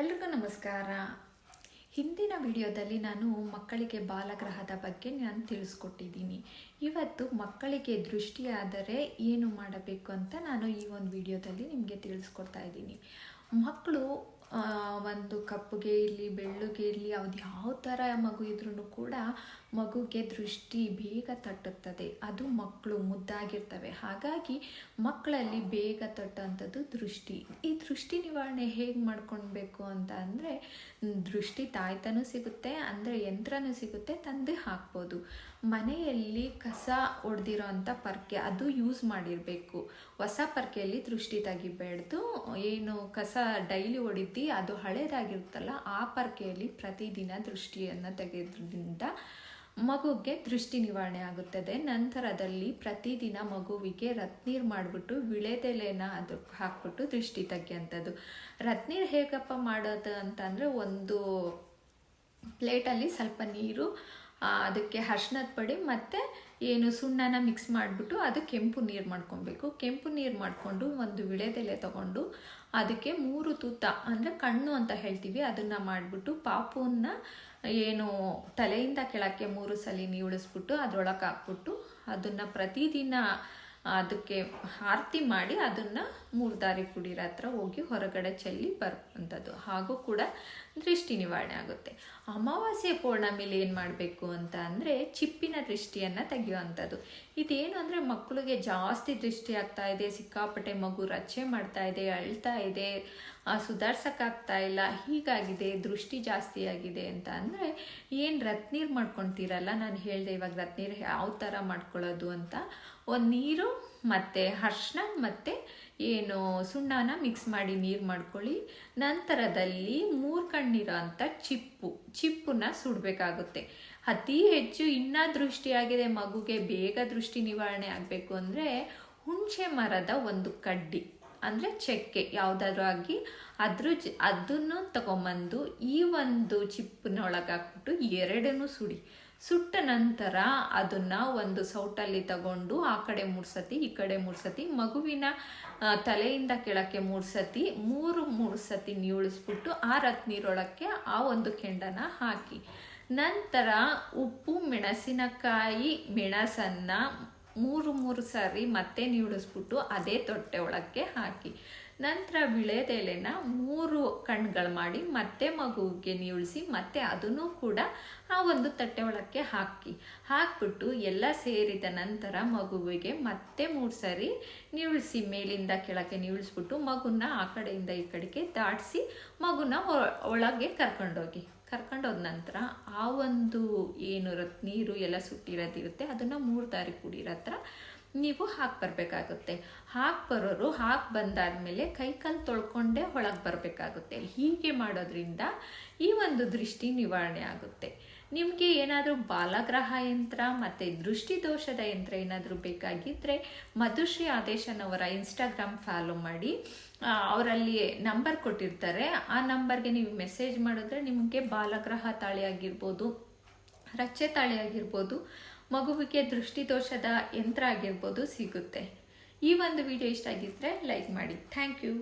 ಎಲ್ರಿಗೂ ನಮಸ್ಕಾರ. ಹಿಂದಿನ ವಿಡಿಯೋದಲ್ಲಿ ನಾನು ಮಕ್ಕಳಿಗೆ ಬಾಲಗ್ರಹದ ಬಗ್ಗೆ ನಾನು ತಿಳಿಸ್ಕೊಟ್ಟಿದ್ದೀನಿ. ಇವತ್ತು ಮಕ್ಕಳಿಗೆ ದೃಷ್ಟಿಯಾದರೆ ಏನು ಮಾಡಬೇಕು ಅಂತ ನಾನು ಈ ಒಂದು ವಿಡಿಯೋದಲ್ಲಿ ನಿಮಗೆ ತಿಳಿಸ್ಕೊಡ್ತಾ ಇದ್ದೀನಿ. ಮಕ್ಕಳು ಒಂದು ಕಪ್ಪುಗೆ ಇರಲಿ, ಬೆಳ್ಳುಗೆ ಇರಲಿ ಅದು ಯಾವ ಥರ ಮಗು ಇದ್ರೂ ಕೂಡ ಮಗುಗೆ ದೃಷ್ಟಿ ಬೇಗ ತಟ್ಟುತ್ತದೆ. ಅದು ಮಕ್ಕಳು ಮುದ್ದಾಗಿರ್ತವೆ. ಹಾಗಾಗಿ ಮಕ್ಕಳಲ್ಲಿ ಬೇಗ ತಟ್ಟುವಂಥದ್ದು ದೃಷ್ಟಿ. ಈ ದೃಷ್ಟಿ ನಿವಾರಣೆ ಹೇಗೆ ಮಾಡ್ಕೊಳ್ಬೇಕು ಅಂತ ಅಂದರೆ, ದೃಷ್ಟಿ ತಾಯ್ತನೂ ಸಿಗುತ್ತೆ, ಅಂದರೆ ಯಂತ್ರನೂ ಸಿಗುತ್ತೆ, ತಂದು ಹಾಕ್ಬೋದು. ಮನೆಯಲ್ಲಿ ಕಸ ಹೊಡೆದಿರೋ ಅಂಥ ಪರ್ಕೆ ಅದು ಯೂಸ್ ಮಾಡಿರಬೇಕು. ಹೊಸ ಪರ್ಕೆಯಲ್ಲಿ ದೃಷ್ಟಿ ತೆಗಿಬೇಡ್ದು. ಏನು ಕಸ ಡೈಲಿ ಹೊಡಿತಿ ಅದು ಹಳೇದಾಗಿರುತ್ತಲ್ಲ, ಆ ಪರ್ಕೆಯಲ್ಲಿ ಪ್ರತಿದಿನ ದೃಷ್ಟಿಯನ್ನು ತೆಗೆದ್ರಿಂದ ಮಗುಗೆ ದೃಷ್ಟಿ ನಿವಾರಣೆ ಆಗುತ್ತದೆ. ನಂತರದಲ್ಲಿ ಪ್ರತಿದಿನ ಮಗುವಿಗೆ ರತ್ನೀರು ಮಾಡಿಬಿಟ್ಟು ವಿಳೆದೆಲೆನ ಅದು ಹಾಕ್ಬಿಟ್ಟು ದೃಷ್ಟಿ ತೆಗಿಯೋಂಥದ್ದು. ರತ್ನೀರು ಹೇಗಪ್ಪ ಮಾಡೋದು ಅಂತಂದರೆ ಒಂದು ಪ್ಲೇಟಲ್ಲಿ ಸ್ವಲ್ಪ ನೀರು ಅದಕ್ಕೆ ಅರ್ಶಿನದ ಪಡಿ ಮತ್ತು ಏನು ಸುಣ್ಣನ ಮಿಕ್ಸ್ ಮಾಡಿಬಿಟ್ಟು ಅದು ಕೆಂಪು ನೀರು ಮಾಡ್ಕೊಬೇಕು. ಕೆಂಪು ನೀರು ಮಾಡಿಕೊಂಡು ಒಂದು ವಿಳೆದೆಲೆ ತಗೊಂಡು ಅದಕ್ಕೆ ಮೂರು ತೂತ ಅಂದರೆ ಕಣ್ಣು ಅಂತ ಹೇಳ್ತೀವಿ, ಅದನ್ನು ಮಾಡಿಬಿಟ್ಟು ಪಾಪುವನ್ನು ಏನು ತಲೆಯಿಂದ ಕೆಳಕ್ಕೆ ಮೂರು ಸಲ ನೀಳಿಸ್ಬಿಟ್ಟು ಅದರೊಳಗೆ ಹಾಕ್ಬಿಟ್ಟು ಅದನ್ನು ಪ್ರತಿದಿನ ಅದಕ್ಕೆ ಆರತಿ ಮಾಡಿ ಅದನ್ನು ಮೂರು ದಾರಿ ಕುಡಿರ ಹತ್ರ ಹೋಗಿ ಹೊರಗಡೆ ಚೆಲ್ಲಿ ಬರುವಂಥದ್ದು ಹಾಗೂ ಕೂಡ ದೃಷ್ಟಿ ನಿವಾರಣೆ ಆಗುತ್ತೆ. ಅಮಾವಾಸ್ಯೆ ಪೌರ್ಣಮಿಲಿ ಏನು ಮಾಡಬೇಕು ಅಂತ ಅಂದರೆ ಚಿಪ್ಪಿನ ದೃಷ್ಟಿಯನ್ನು ತೆಗೆಯುವಂಥದ್ದು ಇದೇನು ಅಂದರೆ ಮಕ್ಕಳಿಗೆ ಜಾಸ್ತಿ ದೃಷ್ಟಿ ಆಗ್ತಾ ಇದೆ, ಸಿಕ್ಕಾಪಟ್ಟೆ ಮಗು ರಚೆ ಮಾಡ್ತಾ ಇದೆ, ಅಳ್ತಾ ಇದೆ ಸುಧಾರ್ಸಕ್ಕಾಗ್ತಾ ಇಲ್ಲ, ಹೀಗಾಗಿದೆ, ದೃಷ್ಟಿ ಜಾಸ್ತಿ ಆಗಿದೆ ಅಂತ ಅಂದರೆ, ಏನು ರತ್ನೀರು ಮಾಡ್ಕೊತೀರಲ್ಲ? ನಾನು ಹೇಳಿದೆ ಇವಾಗ ರತ್ನೀರು ಯಾವ ಥರ ಮಾಡ್ಕೊಳ್ಳೋದು ಅಂತ. ಒಂದು ನೀರು ಮತ್ತು ಅರ್ಶಿನ ಮತ್ತು ಏನು ಸುಣ್ಣನ ಮಿಕ್ಸ್ ಮಾಡಿ ನೀರು ಮಾಡ್ಕೊಳ್ಳಿ. ನಂತರದಲ್ಲಿ ಮೂರು ಕಣ್ಣಿರೋ ಅಂಥ ಚಿಪ್ಪು, ಚಿಪ್ಪನ್ನ ಸುಡಬೇಕಾಗುತ್ತೆ. ಅತಿ ಹೆಚ್ಚು ಇನ್ನೂ ದೃಷ್ಟಿಯಾಗಿದೆ ಮಗುಗೆ, ಬೇಗ ದೃಷ್ಟಿ ನಿವಾರಣೆ ಆಗಬೇಕು ಅಂದರೆ ಹುಣಸೆ ಮರದ ಒಂದು ಕಡ್ಡಿ. ಅಂದರೆ ಚಕ್ಕೆ ಯಾವುದಾದ್ರೂ ಆಗಿ ಅದ್ರ ಜ ಅದನ್ನು ತಗೊಂಬಂದು ಈ ಒಂದು ಚಿಪ್ಪಿನೊಳಗೆ ಹಾಕ್ಬಿಟ್ಟು ಎರಡನ್ನೂ ಸುಡಿ. ಸುಟ್ಟ ನಂತರ ಅದನ್ನು ಒಂದು ಸೌಟಲ್ಲಿ ತಗೊಂಡು ಆ ಕಡೆ ಮೂರು ಸತಿ, ಈ ಕಡೆ ಮೂರು ಸತಿ, ಮಗುವಿನ ತಲೆಯಿಂದ ಕೆಳಕ್ಕೆ ಮೂರು ಸತಿ, ಮೂರು ಮೂರು ಸತಿ ನೀಳಿಸ್ಬಿಟ್ಟು ಆ ರತ್ನೀರೊಳಕ್ಕೆ ಆ ಒಂದು ಕೆಂಡನ ಹಾಕಿ. ನಂತರ ಉಪ್ಪು, ಮೆಣಸಿನಕಾಯಿ, ಮೆಣಸನ್ನು ಮೂರು ಮೂರು ಸಾರಿ ಮತ್ತೆ ನೀಡಿಸ್ಬಿಟ್ಟು ಅದೇ ತೊಟ್ಟೆ ಒಳಕ್ಕೆ ಹಾಕಿ. ನಂತರ ವಿಳೆದೆಲೆನ ಮೂರು ಕಣ್ಗಳು ಮಾಡಿ ಮತ್ತೆ ಮಗುವಿಗೆ ನೀಳಿಸಿ ಮತ್ತೆ ಅದನ್ನು ಕೂಡ ಆ ಒಂದು ತಟ್ಟೆ ಒಳಕ್ಕೆ ಹಾಕಿ. ಹಾಕ್ಬಿಟ್ಟು ಎಲ್ಲ ಸೇರಿದ ನಂತರ ಮಗುವಿಗೆ ಮತ್ತೆ ಮೂರು ಸಾರಿ ನೀಳಿಸಿ ಮೇಲಿಂದ ಕೆಳಗೆ ನೀಳಿಸ್ಬಿಟ್ಟು ಮಗುನ ಆ ಕಡೆಯಿಂದ ಈ ಕಡೆಗೆ ದಾಟಿಸಿ ಮಗುನ ಒಳಗೆ ಕರ್ಕೊಂಡೋಗಿ. ಕರ್ಕೊಂಡೋದ ನಂತರ ಆ ಒಂದು ಏನು ನೀರು ಎಲ್ಲ ಸುಟ್ಟಿರೋದಿರುತ್ತೆ, ಅದನ್ನು ಮೂರು ದಾರಿ ಕುಡಿರೋ ಹತ್ರ ನೀವು ಹಾಕಿ ಬರಬೇಕಾಗುತ್ತೆ. ಹಾಕಿ ಬರೋರು ಹಾಕಿ ಬಂದಾದಮೇಲೆ ಕೈಕಾಲು ತೊಳ್ಕೊಂಡೇ ಒಳಗೆ ಬರಬೇಕಾಗುತ್ತೆ. ಹೀಗೆ ಮಾಡೋದ್ರಿಂದ ಈ ಒಂದು ದೃಷ್ಟಿ ನಿವಾರಣೆ ಆಗುತ್ತೆ. ನಿಮಗೆ ಏನಾದರೂ ಬಾಲಗ್ರಹ ಯಂತ್ರ ಮತ್ತು ದೃಷ್ಟಿದೋಷದ ಯಂತ್ರ ಏನಾದರೂ ಬೇಕಾಗಿದ್ದರೆ ಮಧುಶ್ರೀ ಆದೇಶನವರ ಇನ್ಸ್ಟಾಗ್ರಾಮ್ ಫಾಲೋ ಮಾಡಿ. ಅವರಲ್ಲಿ ನಂಬರ್ ಕೊಟ್ಟಿರ್ತಾರೆ. ಆ ನಂಬರ್ಗೆ ನೀವು ಮೆಸೇಜ್ ಮಾಡಿದ್ರೆ ನಿಮಗೆ ಬಾಲಗ್ರಹ ತಾಳಿ ಆಗಿರ್ಬೋದು ರಚ್ಚೆ ತಾಳಿ ಆಗಿರ್ಬೋದು, ಮಗುವಿಗೆ ದೃಷ್ಟಿದೋಷದ ಯಂತ್ರ ಆಗಿರ್ಬೋದು ಸಿಗುತ್ತೆ. ಈ ಒಂದು ವಿಡಿಯೋ ಇಷ್ಟ ಆಗಿದ್ದರೆ ಲೈಕ್ ಮಾಡಿ. Thank you